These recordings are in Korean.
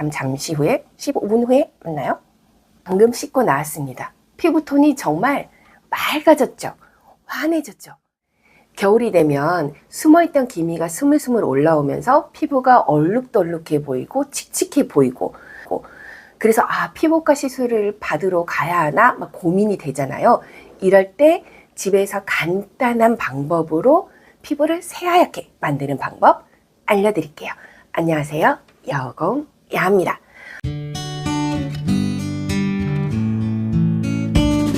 그럼 잠시 후에 15분 후에 만나요. 방금 씻고 나왔습니다. 피부톤이 정말 맑아졌죠. 환해졌죠. 겨울이 되면 숨어있던 기미가 스물스물 올라오면서 피부가 얼룩덜룩해 보이고 칙칙해 보이고 그래서 아 피부과 시술을 받으러 가야 하나 막 고민이 되잖아요. 이럴 때 집에서 간단한 방법으로 피부를 새하얗게 만드는 방법 알려드릴게요. 안녕하세요. 여공 야 합니다.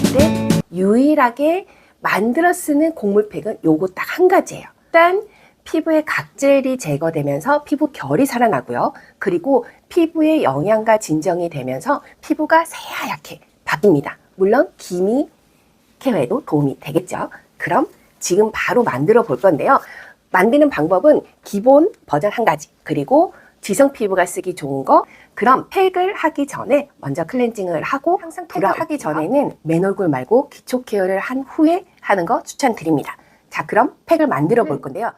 근데 유일하게 만들어 쓰는 곡물팩은 요거 딱 한 가지예요. 일단 피부의 각질이 제거되면서 피부 결이 살아나고요. 그리고 피부의 영양가 진정이 되면서 피부가 새하얗게 바뀝니다. 물론 기미 케어에도 도움이 되겠죠. 그럼 지금 바로 만들어 볼 건데요. 만드는 방법은 기본 버전 한 가지, 그리고 지성 피부가 쓰기 좋은 거. 그럼 팩을 하기 전에 먼저 클렌징을 하고 항상 팩을 하기 전에는 맨 얼굴 말고 기초 케어를 한 후에 하는 거 추천드립니다. 자, 그럼 팩을 만들어 볼 건데요.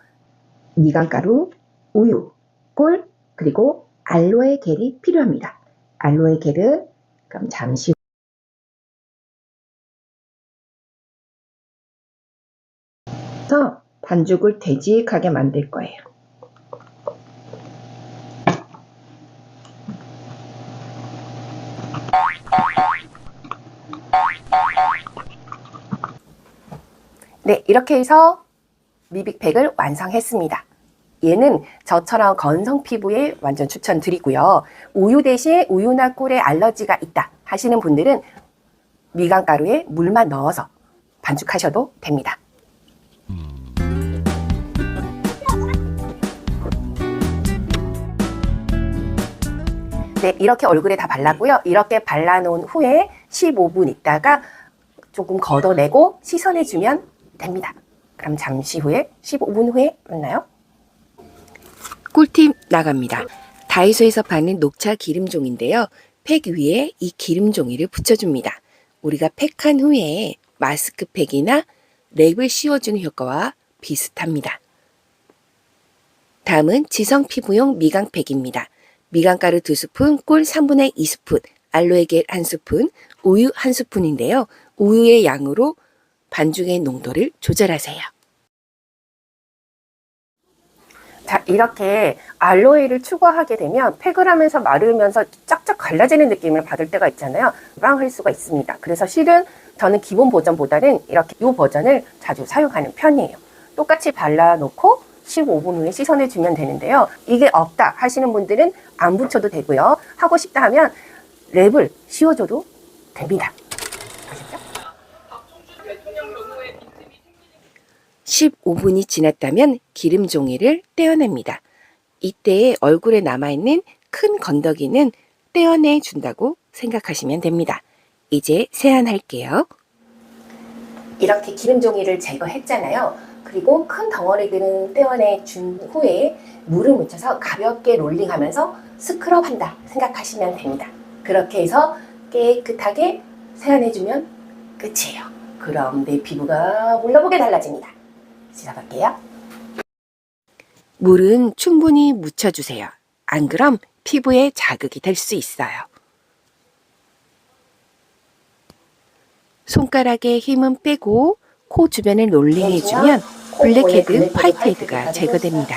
미간가루, 우유, 꿀, 그리고 알로에 겔이 필요합니다. 알로에 겔을 그럼 잠시 서 반죽을 되직하게 만들 거예요. 네, 이렇게 해서 미빅팩을 완성했습니다. 얘는 저처럼 건성 피부에 완전 추천드리고요. 우유 대신 우유나 꿀에 알러지가 있다 하시는 분들은 미간가루에 물만 넣어서 반죽하셔도 됩니다. 네, 이렇게 얼굴에 다 발랐고요. 이렇게 발라놓은 후에 15분 있다가 조금 걷어내고 씻어내주면 됩니다. 그럼 잠시 후에 15분 후에 만나요. 꿀팁 나갑니다. 다이소에서 파는 녹차 기름종인데요. 팩 위에 이 기름종이를 붙여줍니다. 우리가 팩한 후에 마스크팩이나 랩을 씌워주는 효과와 비슷합니다. 다음은 지성 피부용 미강팩입니다. 미강가루 2스푼, 꿀 3분의 2스푼, 알로에겔 1스푼, 우유 1스푼인데요. 우유의 양으로 반죽의 농도를 조절하세요. 자, 이렇게 알로에를 추가하게 되면 팩을 하면서 마르면서 쫙쫙 갈라지는 느낌을 받을 때가 있잖아요. 빵할 수가 있습니다. 그래서 실은 저는 기본 버전보다는 이렇게 이 버전을 자주 사용하는 편이에요. 똑같이 발라놓고 15분 후에 씻어내 주면 되는데요. 이게 없다 하시는 분들은 안 붙여도 되고요. 하고 싶다 하면 랩을 씌워줘도 됩니다. 아셨죠? 15분이 지났다면 기름 종이를 떼어냅니다. 이때 얼굴에 남아있는 큰 건더기는 떼어내 준다고 생각하시면 됩니다. 이제 세안할게요. 이렇게 기름 종이를 제거했잖아요. 그리고 큰 덩어리들은 떼어내 준 후에 물을 묻혀서 가볍게 롤링하면서 스크럽 한다 생각하시면 됩니다. 그렇게 해서 깨끗하게 세안해주면 끝이에요. 그럼 내 피부가 물러보게 달라집니다. 씻어볼게요. 물은 충분히 묻혀주세요. 안 그럼 피부에 자극이 될 수 있어요. 손가락에 힘은 빼고 코 주변을 롤링해주면 블랙헤드, 화이트헤드가 제거됩니다.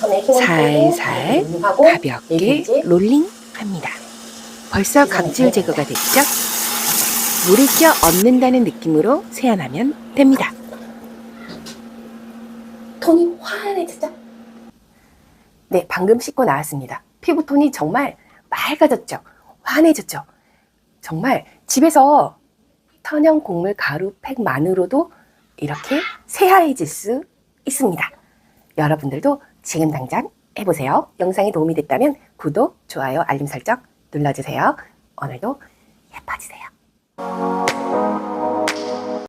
살살 가볍게 롤링합니다. 벌써 각질 제거가 됐죠? 물을 껴 얹는다는 느낌으로 세안하면 됩니다. 톤이 환해졌죠? 네, 방금 씻고 나왔습니다. 피부톤이 정말 맑아졌죠? 환해졌죠? 정말 집에서 천연 곡물 가루 팩만으로도 이렇게 새하얘질 수 있습니다. 여러분들도 지금 당장 해보세요. 영상이 도움이 됐다면 구독, 좋아요, 알림 설정 눌러주세요. 오늘도 예뻐지세요.